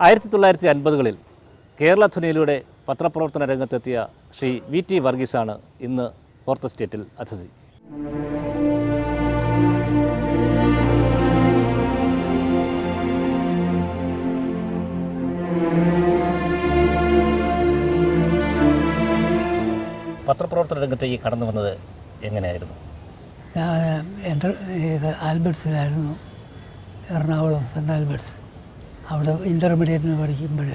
ആയിരത്തി തൊള്ളായിരത്തി അൻപതുകളിൽ കേരള ധ്വനിയിലൂടെ പത്രപ്രവർത്തന രംഗത്തെത്തിയ ശ്രീ വി ടി വർഗീസാണ് ഇന്ന് ഫോർത്ത് സ്റ്റേറ്റിൽ അതിഥി. പത്രപ്രവർത്തന രംഗത്തേക്ക് കടന്നു വന്നത് എങ്ങനെയായിരുന്നു? ഞാൻ എന്റെ ഇത് ആൽബർട്സിലായിരുന്നു എറണാകുളം സെന്റ് ആൽബർട്സ് അവിടെ ഇന്റർമീഡിയറ്റിന് പഠിക്കുമ്പോൾ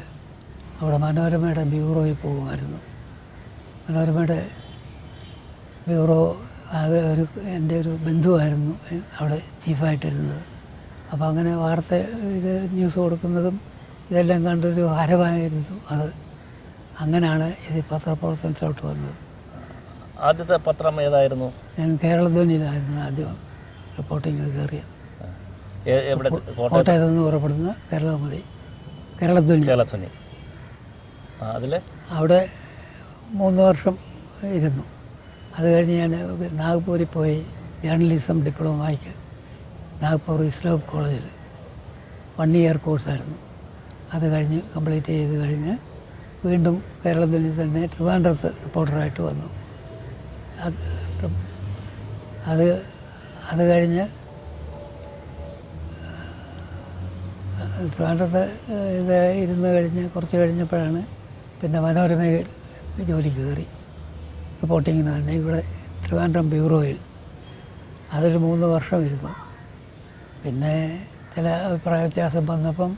അവിടെ മനോരമയുടെ ബ്യൂറോയിൽ പോകുമായിരുന്നു. മനോരമയുടെ ബ്യൂറോ അത് ഒരു എന്റെ ഒരു ബന്ധുവായിരുന്നു അവിടെ ചീഫായിട്ടിരുന്നത് അപ്പോൾ അങ്ങനെ വാർത്ത ഇത് ന്യൂസ് കൊടുക്കുന്നതും ഇതെല്ലാം കണ്ടൊരു ഹരമായിരുന്നു അത്. അങ്ങനെയാണ് ഇത് പത്രപ്രവർത്തനത്തിലോട്ട് വന്നത്. ആദ്യത്തെ പത്രം ഏതായിരുന്നു? ഞാൻ കേരളധ്വനിയിലായിരുന്നു ആദ്യം റിപ്പോർട്ടിങ്ങിൽ കയറിയത്. എവിടെ കോട്ടയം കോട്ടയത്ത്? നിന്ന് പുറപ്പെടുന്ന കേരളമതി കേരളധ്വനി ആ അതിൽ അവിടെ മൂന്ന് വർഷം ഇരുന്നു. അത് കഴിഞ്ഞ് ഞാൻ നാഗ്പൂരിൽ പോയി ജേർണലിസം ഡിപ്ലോമ വായിക്കുക നാഗ്പൂർ ഇസ്ലാം കോളേജിൽ വൺ ഇയർ കോഴ്സായിരുന്നു അത് കഴിഞ്ഞ് കംപ്ലീറ്റ് ചെയ്ത് കഴിഞ്ഞ് വീണ്ടും കേരളത്തിൽ തന്നെ ട്രിവാൻഡ്രത്ത് റിപ്പോർട്ടറായിട്ട് വന്നു. അത് അത് കഴിഞ്ഞ് ട്രിവാൻഡ്രത്ത് ഇത് ഇരുന്ന് കഴിഞ്ഞ് കുറച്ച് കഴിഞ്ഞപ്പോഴാണ് പിന്നെ മനോരമയിൽ ജോലി കയറി. റിപ്പോർട്ടിങ്ങിന് തന്നെ ഇവിടെ ട്രിവാൻഡ്രം ബ്യൂറോയിൽ. അതൊരു മൂന്ന് വർഷം ഇരുന്നു. പിന്നെ ചില അഭിപ്രായ വ്യത്യാസം വന്നപ്പം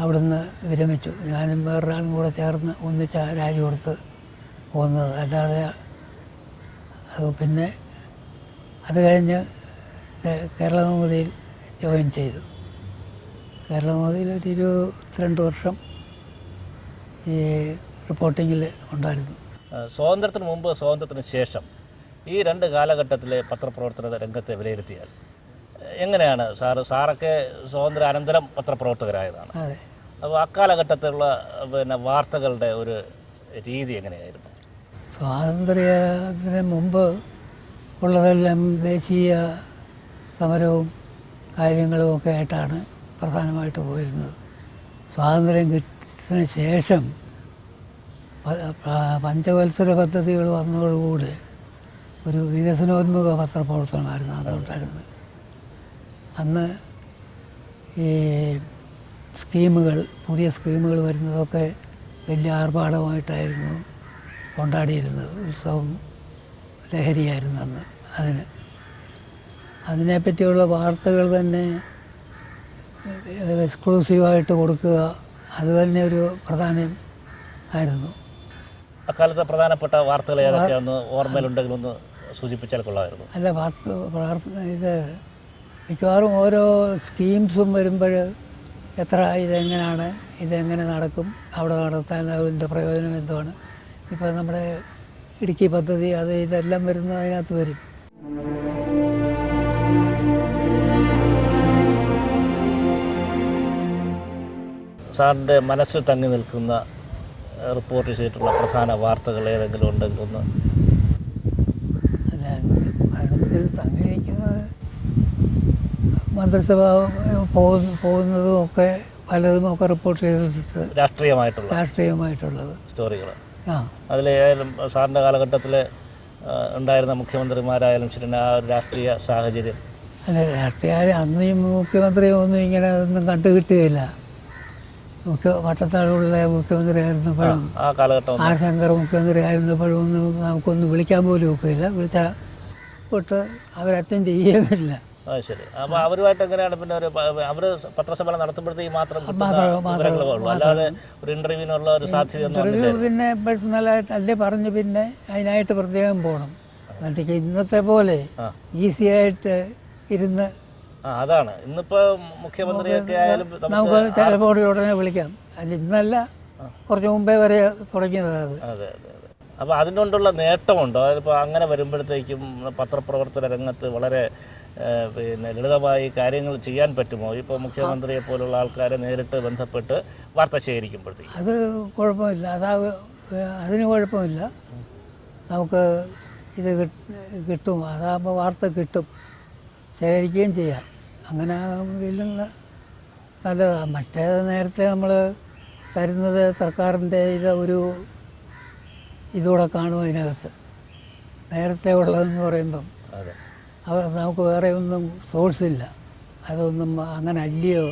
അവിടുന്ന് വിരമിച്ചു. ഞാനും വേറൊരാളും കൂടെ ചേർന്ന് ഒന്നിച്ച രാജി കൊടുത്ത് പോകുന്നത് അല്ലാതെ അത് പിന്നെ അത് കഴിഞ്ഞ് കേരള കേരളകൗമുദിയിൽ ജോയിൻ ചെയ്തു. കേരളകൗമുദിയിൽ ഒരു ഇരുപത്തിരണ്ട് വർഷം ഈ റിപ്പോർട്ടിങ്ങിൽ ഉണ്ടായിരുന്നു. സ്വാതന്ത്ര്യത്തിന് മുമ്പ് സ്വാതന്ത്ര്യത്തിന് ശേഷം ഈ രണ്ട് കാലഘട്ടത്തിലെ പത്രപ്രവർത്തന രംഗത്തെ വിലയിരുത്തിയാൽ എങ്ങനെയാണ് സാറ് സാറൊക്കെ സ്വാതന്ത്ര്യ അനന്തരം പത്രപ്രവർത്തകരായതാണ്. അതെ. അപ്പോൾ അക്കാലഘട്ടത്തിലുള്ള പിന്നെ വാർത്തകളുടെ ഒരു രീതി എങ്ങനെയായിരുന്നു? സ്വാതന്ത്ര്യത്തിന് മുമ്പ് ഉള്ളതെല്ലാം ദേശീയ സമരവും കാര്യങ്ങളും ഒക്കെ ആയിട്ടാണ് പ്രധാനമായിട്ട് പോയിരുന്നത്. സ്വാതന്ത്ര്യം കിട്ടിയതിന് ശേഷം പഞ്ചവത്സര പദ്ധതികൾ വന്നതോടുകൂടി ഒരു വികസനോന്മുഖ പത്രപ്രവർത്തനമായിരുന്നു അതുകൊണ്ടായിരുന്നത് അന്ന് ഈ സ്കീമുകൾ പുതിയ സ്കീമുകൾ വരുന്നതൊക്കെ വലിയ ആർഭാടമായിട്ടായിരുന്നു കൊണ്ടാടിയിരുന്നത്. ഉത്സവം ലഹരിയായിരുന്നു അന്ന് അതിന്. അതിനെപ്പറ്റിയുള്ള വാർത്തകൾ തന്നെ എക്സ്ക്ലൂസീവായിട്ട് കൊടുക്കുക അത് തന്നെ ഒരു പ്രധാനം ആയിരുന്നു. അക്കാലത്തെ പ്രധാനപ്പെട്ട വാർത്തകൾ ഏതൊക്കെയാണെന്ന് ഓർമ്മയിലുണ്ടെങ്കിൽ ഒന്ന് സൂചിപ്പിച്ചാൽ കൊള്ളാമായിരുന്നു. അല്ല വാർത്ത ഇത് മിക്കവാറും ഓരോ സ്കീംസും വരുമ്പോൾ എത്ര ഇതെങ്ങനെയാണ് ഇതെങ്ങനെ നടക്കും അവിടെ നടത്താൻ അതിന്റെ പ്രയോജനം എന്തുമാണ് ഇപ്പോൾ നമ്മുടെ ഇടുക്കി പദ്ധതി അത് ഇതെല്ലാം വരുന്നതിനകത്ത് വരും. സാറിന്റെ മനസ്സിൽ തങ്ങി നിൽക്കുന്ന റിപ്പോർട്ട് ചെയ്തിട്ടുള്ള പ്രധാന വാർത്തകൾ ഏതെങ്കിലും ഉണ്ടെങ്കിൽ ഒന്ന് മനസ്സിൽ മനസ്സിൽ തങ്ങിയിരിക്കുന്നത് മന്ത്രിസഭ പോകുന്ന പോകുന്നതും ഒക്കെ പലതും ഒക്കെ റിപ്പോർട്ട് ചെയ്തിട്ട് രാഷ്ട്രീയമായിട്ടുള്ള രാഷ്ട്രീയമായിട്ടുള്ളത്. സ്റ്റോറികൾ. ആ. അതിലേതായാലും സാറിന്റെ കാലഘട്ടത്തിൽ ഉണ്ടായിരുന്ന മുഖ്യമന്ത്രിമാരായാലും ശരി ആ ഒരു രാഷ്ട്രീയ സാഹചര്യം. അല്ല രാഷ്ട്രീയ അന്നും മുഖ്യമന്ത്രിയും ഒന്നും ഇങ്ങനെ ഒന്നും കണ്ടു കിട്ടുകയില്ല മുഖ്യ വട്ടത്താടുള്ള മുഖ്യമന്ത്രിയായിരുന്നപ്പോഴും ആ കാലഘട്ടം ആർ ശങ്കർ മുഖ്യമന്ത്രി ആയിരുന്നപ്പോഴും ഒന്നും നമുക്കൊന്നും വിളിക്കാൻ പോലും ഒക്കില്ല. വിളിച്ചാൽ വിട്ട് അവർ അറ്റൻഡ് ചെയ്യുകയുമില്ല ശരി. അപ്പോൾ അവരുമായിട്ട് എങ്ങനെയാണ് പിന്നെ ഒരു അവർ പത്രസമ്മേളനം നടത്തുമ്പോഴത്തേക്ക് മാത്രം അല്ലാതെ ഒരു ഇന്റർവ്യൂവിനുള്ള ഒരു ഇന്റർവ്യൂ പിന്നെ പേഴ്സണലായിട്ട് അല്ലേ പറഞ്ഞ് പിന്നെ അതിനായിട്ട് പ്രത്യേകം പോകണം ഇന്നത്തെ പോലെ ഈസിയായിട്ട് ഈസി ആയിട്ട് ഇരുന്ന് അതാണ്. ഇന്നിപ്പോ മുഖ്യമന്ത്രിയൊക്കെ ആയാലും നമുക്ക് നമുക്ക് ചിലപ്പോൾ ഉടനെ വിളിക്കാം. അല്ല ഇന്നല്ല കുറച്ച് മുമ്പേ വരെ തുടങ്ങിയതാണ് അത്. അതെ അതെ അതെ. അപ്പോൾ അതിനുകൊണ്ടുള്ള നേട്ടമുണ്ടോ? അതിപ്പോൾ അങ്ങനെ വരുമ്പോഴത്തേക്കും പത്രപ്രവർത്തന രംഗത്ത് വളരെ പിന്നെ ലളിതമായി കാര്യങ്ങൾ ചെയ്യാൻ പറ്റുമോ? ഇപ്പോൾ മുഖ്യമന്ത്രിയെ പോലുള്ള ആൾക്കാരെ നേരിട്ട് ബന്ധപ്പെട്ട് വാർത്ത ശേഖരിക്കുമ്പോഴത്തേക്കും. അത് കുഴപ്പമില്ല. അതാ അതിന് കുഴപ്പമില്ല. നമുക്ക് ഇത് കിട്ടും അതാകുമ്പോൾ വാർത്ത കിട്ടും. ശേഖരിക്കുകയും ചെയ്യാം. അങ്ങനെ ഇതിലുള്ള നല്ലതാണ് മറ്റേത് നേരത്തെ നമ്മൾ തരുന്നത് സർക്കാരിന്റെ ഇത് ഒരു ഇതുകൂടെ കാണും അതിനകത്ത്. നേരത്തെ ഉള്ളതെന്ന് പറയുമ്പം അതെ. അത് നമുക്ക് വേറെ ഒന്നും സോഴ്സ് ഇല്ല. അതൊന്നും അങ്ങനെ അല്ലയോ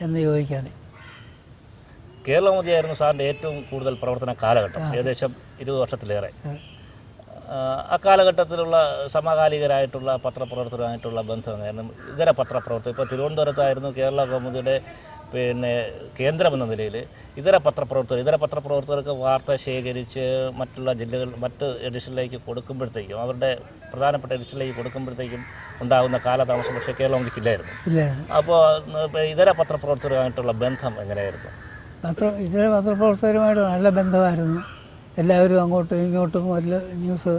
എന്ന് ചോദിക്കാതെ. കേരളം മതിയായിരുന്നു സാറിന്റെ ഏറ്റവും കൂടുതൽ പ്രവർത്തന കാലഘട്ടം. ഏകദേശം ഇരുപത് വർഷത്തിലേറെ. ആ, ആ കാലഘട്ടത്തിലുള്ള സമകാലികരായിട്ടുള്ള പത്രപ്രവർത്തകരുമായിട്ടുള്ള ബന്ധം കാരണം ഇതര പത്രപ്രവർത്തകർ. ഇപ്പോൾ തിരുവനന്തപുരത്തായിരുന്നു കേരള കൗമുദിയുടെ പിന്നെ കേന്ദ്രമെന്ന നിലയിൽ ഇതര പത്രപ്രവർത്തകർ. ഇതര പത്രപ്രവർത്തകർക്ക് വാർത്ത ശേഖരിച്ച് മറ്റുള്ള ജില്ലകൾ മറ്റ് എഡിഷനിലേക്ക് കൊടുക്കുമ്പോഴത്തേക്കും അവരുടെ പ്രധാനപ്പെട്ട എഡിഷനിലേക്ക് കൊടുക്കുമ്പോഴത്തേക്കും ഉണ്ടാകുന്ന കാലതാമസം പക്ഷേ കേരള മോദിക്കില്ലായിരുന്നു അപ്പോൾ ഇതര പത്രപ്രവർത്തകരുമായിട്ടുള്ള ബന്ധം എങ്ങനെയായിരുന്നു? പത്ര ഇതര പത്രപ്രവർത്തകരുമായിട്ട് നല്ല ബന്ധമായിരുന്നു. എല്ലാവരും അങ്ങോട്ടും ഇങ്ങോട്ടും വല്ല ന്യൂസ്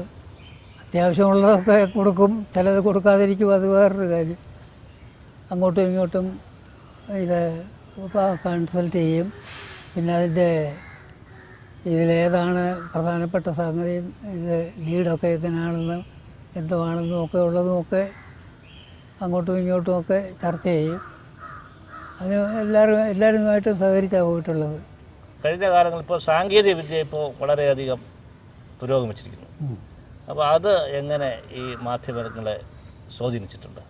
അത്യാവശ്യമുള്ളതൊക്കെ കൊടുക്കും ചിലത് കൊടുക്കാതിരിക്കും അത് വേറൊരു കാര്യം. അങ്ങോട്ടും ഇങ്ങോട്ടും ഇത് കൺസൾട്ട് ചെയ്യും. പിന്നെ അതിന്റെ ഇതിലേതാണ് പ്രധാനപ്പെട്ട സംഗതി ഇത് ലീഡൊക്കെ എങ്ങനെയാണെന്ന് എന്തുവാണെന്നും ഒക്കെ ഉള്ളതും ഒക്കെ അങ്ങോട്ടും ഇങ്ങോട്ടും ഒക്കെ ചർച്ച ചെയ്യും. അത് എല്ലാവരും എല്ലാവരുമായിട്ടും സഹകരിച്ചാണ് പോയിട്ടുള്ളത്. കഴിഞ്ഞ കാലങ്ങളിൽ ഇപ്പോൾ സാങ്കേതിക വിദ്യ ഇപ്പോൾ വളരെയധികം പുരോഗമിച്ചിരിക്കുന്നു അപ്പോൾ അത് എങ്ങനെ ഈ മാധ്യമങ്ങളെ സ്വാധീനിച്ചിട്ടുണ്ട്?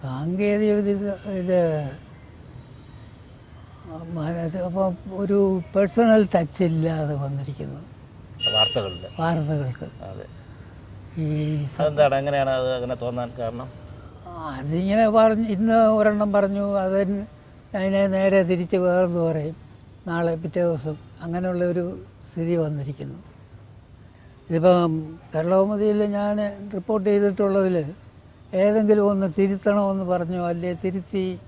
സാങ്കേതിക വിദ്യ ഇത് അപ്പോൾ ഒരു പേഴ്സണൽ ടച്ച് ഇല്ലാതെ വന്നിരിക്കുന്നു. വാർത്തകളിൽ വാർത്തകൾക്ക്. അതെ. ഈ എന്താണ് എങ്ങനെയാണ് അത് അങ്ങനെ തോന്നാൻ കാരണം? അതിങ്ങനെ പറഞ്ഞു ഇന്ന് ഒരെണ്ണം പറഞ്ഞു അതിന് അതിനെ നേരെ തിരിച്ച് വേറെന്ന് പറയും. നാളെ പിറ്റേ ദിവസം അങ്ങനെയുള്ള ഒരു സ്ഥിതി വന്നിരിക്കുന്നു. ഇതിപ്പം കേരളകൗമുദിയിൽ ഞാൻ റിപ്പോർട്ട് ചെയ്തിട്ടുള്ളതിൽ ഏതെങ്കിലും ഒന്ന് തിരുത്തണമെന്ന് പറഞ്ഞോ അല്ലെ തിരുത്തി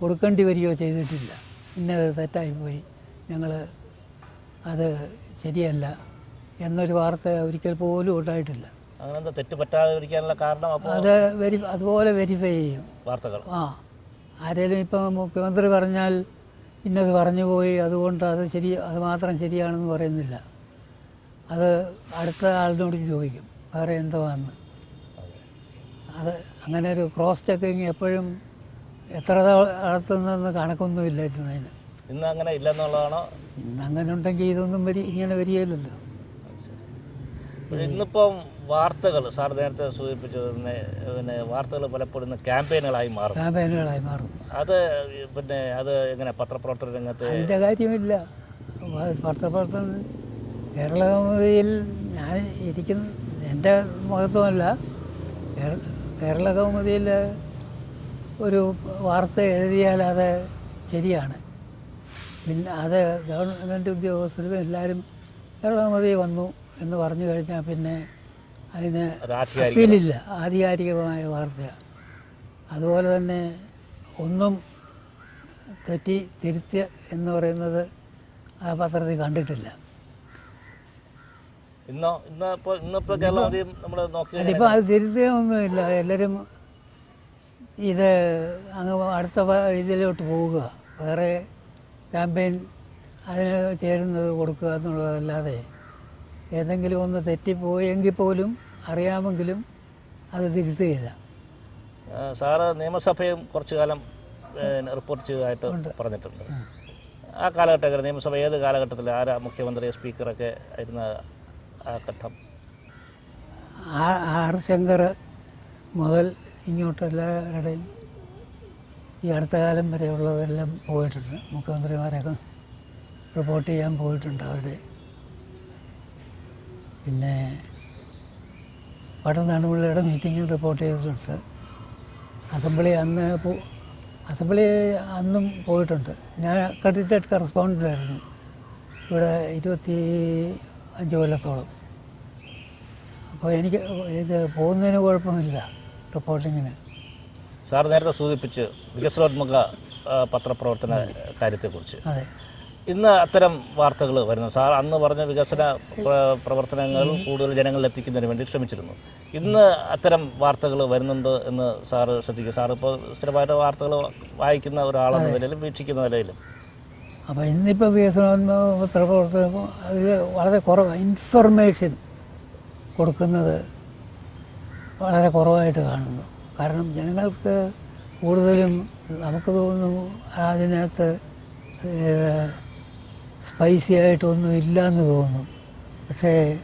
കൊടുക്കേണ്ടി വരികയോ ചെയ്തിട്ടില്ല. പിന്നെ ഇന്നത് തെറ്റായിപ്പോയി. ഞങ്ങൾ അത് ശരിയല്ല എന്നൊരു വാർത്ത ഒരിക്കൽ പോലും ഉണ്ടായിട്ടില്ല. തെറ്റ് പറ്റാതിരിക്കാനുള്ള കാരണം അത് വെരി അതുപോലെ വെരിഫൈ ചെയ്യും. വാർത്തകൾ. ആ. ആരെങ്കിലും ഇപ്പം മുഖ്യമന്ത്രി പറഞ്ഞാൽ ഇന്നത് പറഞ്ഞു പോയി അതുകൊണ്ട് അത് ശരി അത് മാത്രം ശരിയാണെന്ന് പറയുന്നില്ല. അത് അടുത്ത ആളിനോട് ചോദിക്കും വേറെ എന്തുവാന്ന് അത് അങ്ങനെ ഒരു ക്രോസ് ചെക്കിങ് എപ്പോഴും എത്ര നടത്തുന്നതെന്ന് കണക്കൊന്നും അതിന്. ഇന്ന് അങ്ങനെ ഇല്ലെന്നുള്ളതാണോ? ഇന്ന് അങ്ങനെ ഉണ്ടെങ്കിൽ ഇതൊന്നും വരി ഇങ്ങനെ വരികയില്ലല്ലോ. ഇന്നിപ്പം വാർത്തകൾ സാർ നേരത്തെ സൂചിപ്പിച്ചു പിന്നെ വാർത്തകൾ പലപ്പോഴും ഇന്ന് ക്യാമ്പയിനുകളായി മാറും. ക്യാമ്പയിനുകളായി മാറും. അത് പിന്നെ അത് എങ്ങനെ പത്രപ്രവർത്തന രംഗത്ത് അതിന്റെ കാര്യമില്ല. പത്രപ്രവർത്തനം കേരള കൗമുദിയിൽ ഞാൻ ഇരിക്കുന്ന എന്റെ മഹത്വമല്ല. കേരളകൗമുദിയിൽ കേരള കൗമുദിയിൽ ഒരു വാർത്ത എഴുതിയാൽ അത് ശരിയാണ്. പിന്നെ അത് ഗവൺമെന്റ് ഉദ്യോഗസ്ഥരും എല്ലാവരും കേരള കൗമുദി വന്നു. എന്ന് പറഞ്ഞു കഴിഞ്ഞാൽ പിന്നെ അതിന് അപ്പീലില്ല. ആധികാരികമായ വാർത്തയാണ് അതുപോലെ തന്നെ ഒന്നും തെറ്റി തിരുത്തിയ എന്ന് പറയുന്നത് ആ പത്രത്തിൽ കണ്ടിട്ടില്ല. ഇപ്പം അതിപ്പോൾ അത് തിരുത്തുകയൊന്നുമില്ല എല്ലാവരും ഇത് അങ്ങ് അടുത്ത ഇതിലോട്ട് പോവുക. വേറെ ക്യാമ്പയിൻ അതിന് ചേരുന്നത് കൊടുക്കുക എന്നുള്ളതല്ലാതെ ഏതെങ്കിലും ഒന്ന് തെറ്റിപ്പോയെങ്കിൽ പോലും അറിയാമെങ്കിലും അത് തിരുത്തുകയില്ല. സാറ് നിയമസഭയും കുറച്ചു കാലം റിപ്പോർട്ട് ചെയ്തതായിട്ട് പറഞ്ഞിട്ടുണ്ട്. ആ. കാലഘട്ടം നിയമസഭ ഏത് കാലഘട്ടത്തിൽ ആരാ മുഖ്യമന്ത്രി സ്പീക്കറൊക്കെ ആയിരുന്ന ആ ഘട്ടം? ആ- ആർ ശങ്കർ മുതൽ ഇങ്ങോട്ടെല്ലാവരുടെയും ഈ അടുത്ത കാലം വരെയുള്ളതെല്ലാം പോയിട്ടുണ്ട്. മുഖ്യമന്ത്രിമാരൊക്കെ റിപ്പോർട്ട് ചെയ്യാൻ പോയിട്ടുണ്ട് അവരുടെ പിന്നെ പട്ടനാടുപിള്ളയുടെ മീറ്റിങ്ങിൽ റിപ്പോർട്ട് ചെയ്തിട്ടുണ്ട്. അസംബ്ലി അന്ന് അസംബ്ലി അന്നും പോയിട്ടുണ്ട്. ഞാൻ അക്രഡിറ്റഡ് കറസ്പോണ്ടന്റായിരുന്നു ഇവിടെ ഇരുപത്തി അഞ്ച് കൊല്ലത്തോളം. അപ്പോൾ എനിക്ക് ഇത് പോകുന്നതിന് കുഴപ്പമില്ല റിപ്പോർട്ടിങ്ങിന് സാർ നേരത്തെ സൂചിപ്പിച്ച് വികസനോത്മക പത്രപ്രവർത്തന കാര്യത്തെക്കുറിച്ച്. അതെ. ഇന്ന് അത്തരം വാർത്തകൾ വരുന്നു. സാർ അന്ന് പറഞ്ഞ വികസന പ്രവർത്തനങ്ങൾ കൂടുതൽ ജനങ്ങളിൽ എത്തിക്കുന്നതിന് വേണ്ടി ശ്രമിച്ചിരുന്നു. ഇന്ന് അത്തരം വാർത്തകൾ വരുന്നുണ്ട് എന്ന് സാറ് ശ്രദ്ധിക്കും. സാർ ഇപ്പോൾ സ്ഥിരമായിട്ട് വാർത്തകൾ വായിക്കുന്ന ഒരാളെന്ന നിലയിലും വീക്ഷിക്കുന്ന നിലയിലും. അപ്പോൾ ഇന്നിപ്പോൾ വികസനോന്മുഖ പത്രപ്രവർത്തനം അതിൽ വളരെ കുറവ്. ഇൻഫർമേഷൻ കൊടുക്കുന്നത് വളരെ കുറവായിട്ട് കാണുന്നു. കാരണം ജനങ്ങൾക്ക് കൂടുതലും നമുക്ക് തോന്നുന്നു അതിനകത്ത് സ്പൈസി ആയിട്ടൊന്നും ഇല്ല എന്ന് തോന്നുന്നു. പക്ഷേ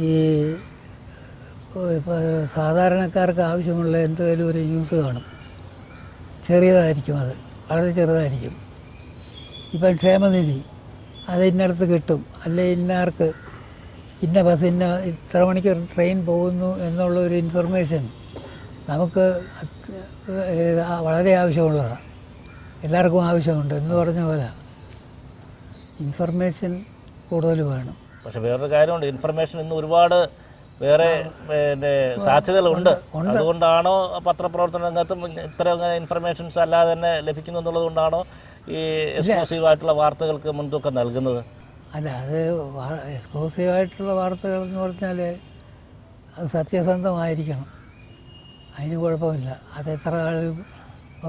ഈ സാധാരണക്കാർക്ക് ആവശ്യമുള്ള എന്തെങ്കിലും ഒരു ന്യൂസ് കാണും. ചെറിയതായിരിക്കും അത്. വളരെ ചെറുതായിരിക്കും. ഇപ്പം ക്ഷേമനിധി അത് ഇന്നടത്ത് കിട്ടും. അല്ലെ ഇന്നാർക്ക് ഇന്ന ബസ് ഇന്ന ഇത്ര മണിക്ക് ട്രെയിൻ പോകുന്നു എന്നുള്ള ഒരു ഇൻഫർമേഷൻ നമുക്ക് വളരെ ആവശ്യമുള്ളതാണ്. എല്ലാവർക്കും ആവശ്യമുണ്ട് എന്ന് പറഞ്ഞ പോലെ. ഇൻഫർമേഷൻ കൂടുതൽ വേണം. പക്ഷെ വേറൊരു കാര്യമുണ്ട്. ഇൻഫർമേഷൻ ഇന്ന് ഒരുപാട് വേറെ പിന്നെ സാധ്യതകളുണ്ട്. അതുകൊണ്ടാണോ പത്രപ്രവർത്തന രംഗത്തും ഇത്ര അങ്ങനെ ഇൻഫർമേഷൻസ് അല്ലാതെ തന്നെ ലഭിക്കുന്നു എന്നുള്ളത് കൊണ്ടാണോ ഈ എക്സ്ക്ലൂസീവ് ആയിട്ടുള്ള വാർത്തകൾക്ക് മുൻതൂക്കം നൽകുന്നത്? അല്ല അത് എക്സ്ക്ലൂസീവ് ആയിട്ടുള്ള വാർത്തകൾ എന്ന് പറഞ്ഞാൽ അത് സത്യസന്ധമായിരിക്കണം. അതിന് കുഴപ്പമില്ല. അത് എത്ര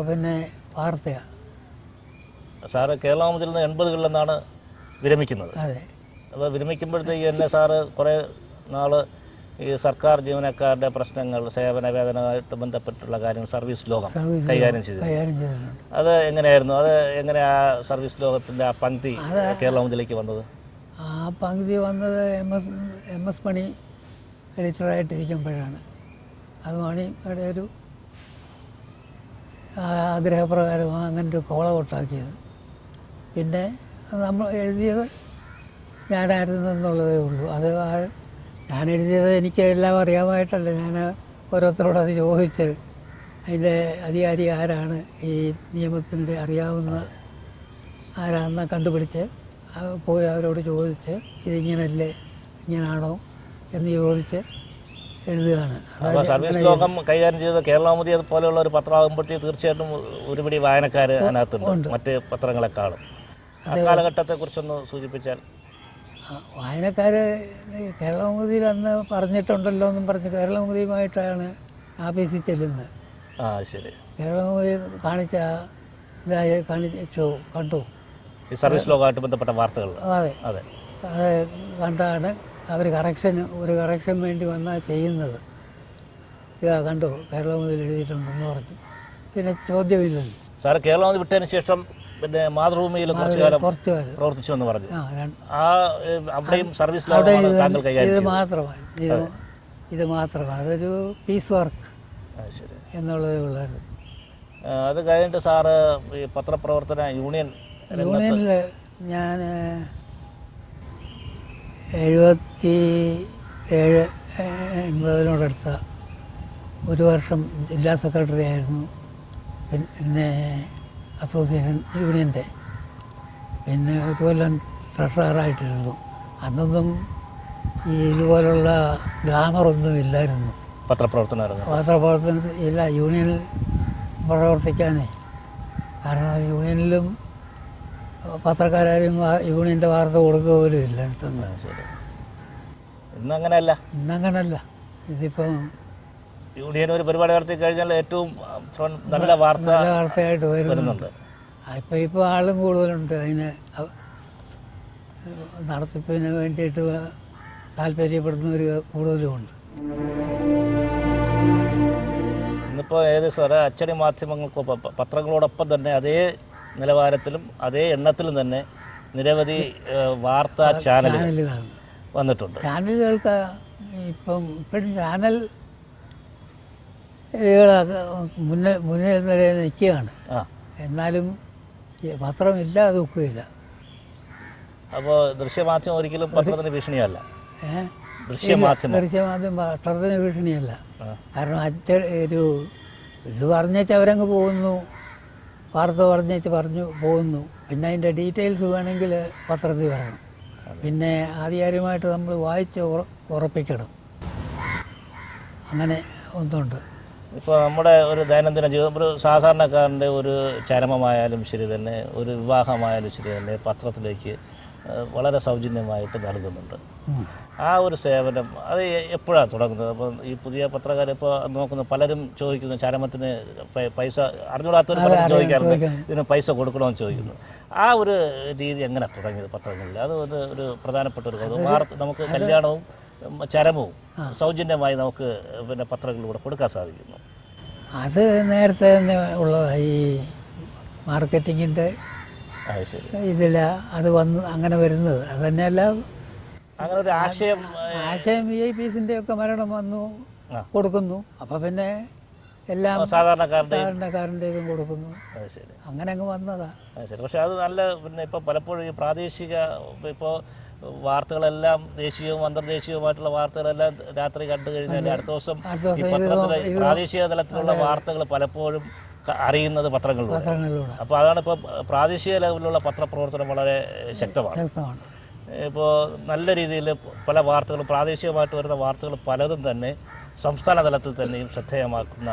പിന്നെ വാർത്തയാണ് സാറ് കേരളമുതിൽ നിന്ന് എൺപതുകളിൽ നിന്നാണ് വിരമിക്കുന്നത്. അപ്പോൾ വിരമിക്കുമ്പോഴത്തേക്ക് എന്നെ സാറ് കുറേ നാൾ ഈ സർക്കാർ ജീവനക്കാരുടെ പ്രശ്നങ്ങൾ സേവന വേതനമായിട്ട് ബന്ധപ്പെട്ടുള്ള കാര്യങ്ങൾ സർവീസ് ലോകം കൈകാര്യം ചെയ്തു അത് എങ്ങനെയായിരുന്നു? അത് എങ്ങനെ ആ സർവീസ് ലോകത്തിന്റെ ആ പങ്ക്തി കേരളമുതിലേക്ക് വന്നത്? ആ പങ്ക്തി വന്നത് M S M S Mani എഡിറ്ററായിട്ടിരിക്കുമ്പോഴാണ് അത് മണിയുടെ ഒരു ആഗ്രഹപ്രകാരമാണ് അങ്ങനെ ഒരു കോള ഔട്ടാക്കിയത്. പിന്നെ നമ്മൾ എഴുതിയത് ഞാനായിരുന്നു എന്നുള്ളതേ ഉള്ളൂ. അത് ഞാൻ എഴുതിയത് എനിക്ക് എല്ലാം അറിയാമായിട്ടല്ല. ഞാൻ ഓരോരുത്തരോട് അത് ചോദിച്ച് അതിന്റെ അധികാരി ആരാണ് ഈ നിയമത്തിന്റെ അറിയാവുന്ന ആരാണെന്ന് കണ്ടുപിടിച്ച് പോയി അവരോട് ചോദിച്ച് ഇതിങ്ങനല്ലേ ഇങ്ങനാണോ എന്ന് ചോദിച്ച് എഴുതുകയാണ്. സർവീസ് ലോകം കൈകാര്യം ചെയ്ത കേരളാമതി പോലെയുള്ള ഒരു പത്രമാകുമ്പോഴത്തേക്ക് തീർച്ചയായിട്ടും ഒരുപിടി വായനക്കാർ അതിനകത്തുണ്ട്. മറ്റ് പത്രങ്ങളെക്കാളും. ആ കാലഘട്ടത്തെക്കുറിച്ചൊന്ന് സൂചിപ്പിച്ചാൽ. വായനക്കാര് ഈ അന്ന് പറഞ്ഞിട്ടുണ്ടല്ലോ എന്നും പറഞ്ഞ് കേരളമുദിയുമായിട്ടാണ് ആഫീസിൽ ചെല്ലുന്നത്. ആ ശരി. കേരളമുദി കാണിച്ച ഇതായി കാണിച്ചു കണ്ടു. ഈ സർവീസ് ലോകമായിട്ട് ബന്ധപ്പെട്ട വാർത്തകൾ. അതെ. അതെ. അത് കണ്ടാണ് അവർ കറക്ഷൻ ഒരു കറക്ഷൻ വേണ്ടി വന്നാൽ ചെയ്യുന്നത്. ഇതാ കണ്ടു കേരളമുദിൽ എഴുതിയിട്ടുണ്ടെന്ന് പറഞ്ഞു. പിന്നെ ചോദ്യമില്ലല്ലോ. സാറ് കേരളമുതി വിട്ടതിന് ശേഷം പിന്നെ മാതൃഭൂമിയിൽ കുറച്ചു കാലം പ്രവർത്തിച്ചു എന്ന് പറഞ്ഞു. ആ അവിടെയും സർവീസ് താങ്കൾ കൈകാര്യം ഇത് മാത്രമാണ്. ഇത് ഇത് മാത്രമാണ്. അതൊരു പീസ് വർക്ക് എന്നുള്ളതേ ഉള്ളായിരുന്നു. അത് കഴിഞ്ഞിട്ട് സാറ് ഈ പത്രപ്രവർത്തന യൂണിയൻ യൂണിയനിൽ ഞാൻ എഴുപത്തി ഏഴ് എൺപതിനോടടുത്ത ഒരു വർഷം ജില്ലാ സെക്രട്ടറി ആയിരുന്നു. പിന്നെ അസോസിയേഷൻ യൂണിയന്റെ. പിന്നെ ഒരു കൊല്ലം ട്രഷറായിട്ടിരുന്നു അന്നൊന്നും ഈ ഇതുപോലുള്ള ഗ്ലാമറൊന്നും ഇല്ലായിരുന്നു. പത്രപ്രവർത്തന രംഗത്ത് പത്രപ്രവർത്തനത്തിൽ ഇല്ല യൂണിയനിൽ പ്രവർത്തിക്കാനേ. കാരണം യൂണിയനിലും പത്രക്കാരും യൂണിയന്റെ വാർത്ത കൊടുക്കുക പോലും ഇല്ല. ഇന്നങ്ങനല്ല ശരി. ഇന്നങ്ങനല്ല. ഇതിപ്പം യൂണിയൻ ഒരു പരിപാടി നടത്തി കഴിഞ്ഞാൽ ഏറ്റവും നല്ല വാർത്ത വാർത്തയായിട്ട് വരുന്നുണ്ട്. ഇപ്പൊ ഇപ്പം ഇപ്പോൾ ആളും കൂടുതലുണ്ട്. അതിന് നടത്തിപ്പിന് വേണ്ടിയിട്ട് താല്പര്യപ്പെടുന്നവർ കൂടുതലുമുണ്ട് ഇന്നിപ്പോൾ ഏത് സ്വര അച്ചടി മാധ്യമങ്ങൾക്കൊപ്പം പത്രങ്ങളോടൊപ്പം തന്നെ അതേ നിലവാരത്തിലും അതേ എണ്ണത്തിലും തന്നെ നിരവധി വാർത്താ ചാനലുകൾ. വന്നിട്ടുണ്ട്. ചാനലുകൾക്ക് ഇപ്പം ഇപ്പോഴും ചാനൽ മുന്നേ മുന്നിൽ നിലയിൽ നിൽക്കുകയാണ്. ആ. എന്നാലും ഈ അത് ഒക്കുകയില്ല. അപ്പോൾ ദൃശ്യമാധ്യമം ഒരിക്കലും പത്രത്തിന് ഭീഷണിയല്ല? ദൃശ്യമാധ്യമം. ദൃശ്യമാധ്യമം പത്രത്തിന് ഭീഷണിയല്ല. കാരണം അച്ഛ ഒരു ഇത് പറഞ്ഞേച്ച് അവരങ്ങ് പോകുന്നു. വാർത്ത പറഞ്ഞേച്ച് പറഞ്ഞു പോകുന്നു. പിന്നെ അതിന്റെ ഡീറ്റെയിൽസ് വേണമെങ്കിൽ പത്രത്തിൽ പറയണം പിന്നെ ആധികാരികമായിട്ട് നമ്മൾ വായിച്ച് ഉറപ്പിക്കണം. അങ്ങനെ ഒന്നുണ്ട്. ഇപ്പോൾ നമ്മുടെ ഒരു ദൈനംദിന ജീവിതം ഒരു സാധാരണക്കാരന്റെ ഒരു ചരമമായാലും ശരി തന്നെ ഒരു വിവാഹമായാലും ശരി തന്നെ പത്രത്തിലേക്ക് വളരെ സൗജന്യമായിട്ട് നൽകുന്നുണ്ട്. ആ ഒരു സേവനം അത് എപ്പോഴാണ് തുടങ്ങുന്നത്? അപ്പം ഈ പുതിയ പത്രക്കാരിപ്പോൾ നോക്കുന്നു പലരും ചോദിക്കുന്നു ചരമത്തിന് പൈസ അറിഞ്ഞൂടാത്തവർ പലരും ചോദിക്കാറുണ്ട്. ഇതിന് പൈസ കൊടുക്കണമെന്ന് ചോദിക്കുന്നു. ആ ഒരു രീതി എങ്ങനെ തുടങ്ങിയത് പത്രങ്ങളിൽ? അത് ഒരു ഒരു പ്രധാനപ്പെട്ട ഒരു നമുക്ക് കല്യാണവും ചരമവും സൗജന്യമായി നമുക്ക് പിന്നെ പത്രങ്ങളിലൂടെ കൊടുക്കാൻ സാധിക്കുന്നു. അത് നേരത്തെ തന്നെ ഉള്ള ഈ മാർക്കറ്റിങ്ങിന്റെ ഇതില്ല അത് വന്ന് അങ്ങനെ വരുന്നത്. അത് തന്നെയല്ല അങ്ങനെ ഒരു ആശയം ആശയം വി ഐ പീസിന്റെ ഒക്കെ മരണം വന്നു കൊടുക്കുന്നു. അപ്പോൾ പിന്നെ എല്ലാം സാധാരണക്കാരുടെ സാധാരണക്കാരന്റെ ഇതും കൊടുക്കുന്നു. അത് ശരി അങ്ങനെ അങ്ങ് വന്നതാ. ശരി പക്ഷെ അത് നല്ല പിന്നെ ഇപ്പോൾ പലപ്പോഴും ഈ പ്രാദേശിക ഇപ്പോൾ വാർത്തകളെല്ലാം ദേശീയവും അന്തർദേശീയവുമായിട്ടുള്ള വാർത്തകളെല്ലാം രാത്രി കണ്ടു കഴിഞ്ഞാൽ അടുത്ത ദിവസം ഈ പ്രാദേശിക തലത്തിലുള്ള വാർത്തകൾ പലപ്പോഴും അറിയുന്നത് പത്രങ്ങളിലൂടെ. അപ്പൊ അപ്പോൾ അതാണ് ഇപ്പോൾ പ്രാദേശിക ലെവലിലുള്ള പത്രപ്രവർത്തനം വളരെ ശക്തമാണ്. ശക്തമാണ്. ഇപ്പോൾ നല്ല രീതിയിൽ പല വാർത്തകളും പ്രാദേശികമായിട്ട് വരുന്ന വാർത്തകൾ പലതും തന്നെ സംസ്ഥാന തലത്തിൽ തന്നെയും ശ്രദ്ധേയമാക്കുന്ന.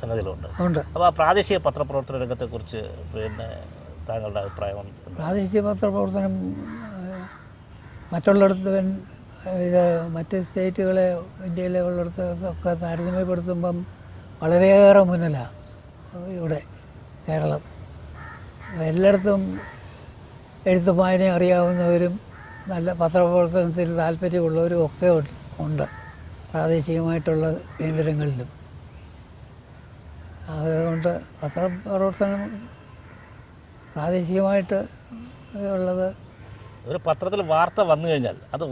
സംഗതികളുണ്ട്. അപ്പോൾ ആ പ്രാദേശിക പത്രപ്രവർത്തന രംഗത്തെക്കുറിച്ച് പിന്നെ താങ്കളുടെ അഭിപ്രായം പ്രാദേശിക പത്രപ്രവർത്തനം മറ്റുള്ളിടത്ത് ഇത് മറ്റ് സ്റ്റേറ്റുകളെ ഇന്ത്യയിലെ ഉള്ളിടത്ത് ഒക്കെ താരതമ്യപ്പെടുത്തുമ്പം വളരെയേറെ മുന്നിലാണ് ഇവിടെ കേരളം. എല്ലായിടത്തും എഴുത്തുമായനെ അറിയാവുന്നവരും നല്ല പത്രപ്രവർത്തനത്തിൽ താല്പര്യമുള്ളവരും ഒക്കെ ഉണ്ട്- പ്രാദേശികമായിട്ടുള്ള കേന്ദ്രങ്ങളിലും. അതുകൊണ്ട് പത്രപ്രവർത്തനം പ്രാദേശികമായിട്ട് ഉള്ളത് ഒരു പത്രത്തിൽ വാർത്ത വന്നു കഴിഞ്ഞാൽ അത്